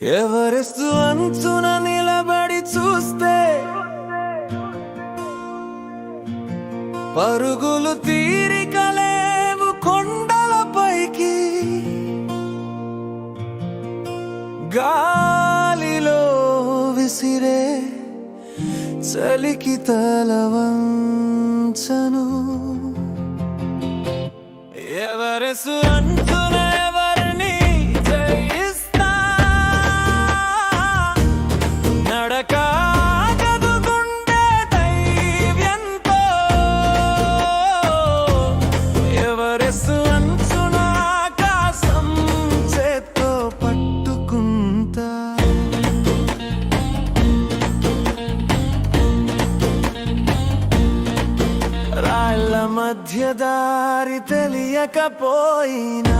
ఎవరెస్తు అంచున నిలబడి చూస్తే పరుగులు తీరిక లేవు కొండలపైకి గాలిలో విసిరే చలికి తలవంచను ఎవరెసు అంచున మధ్య దారి తెలియకపోయినా.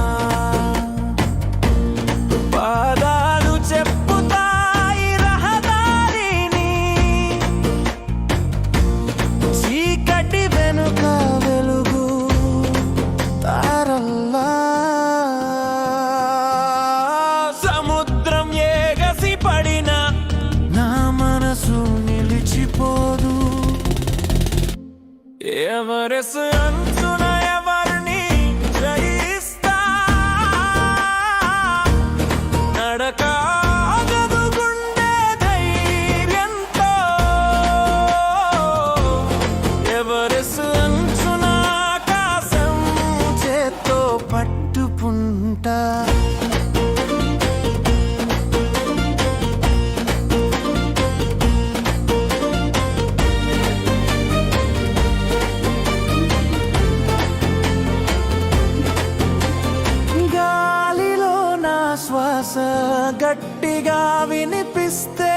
ఎవరెసు అంచున ఎవరిని జయిస్తా? నడక ఆగదు అంచున ఆకాశం చేత్తో పట్టుకుంటా? శ్వాస గట్టిగా వినిపిస్తే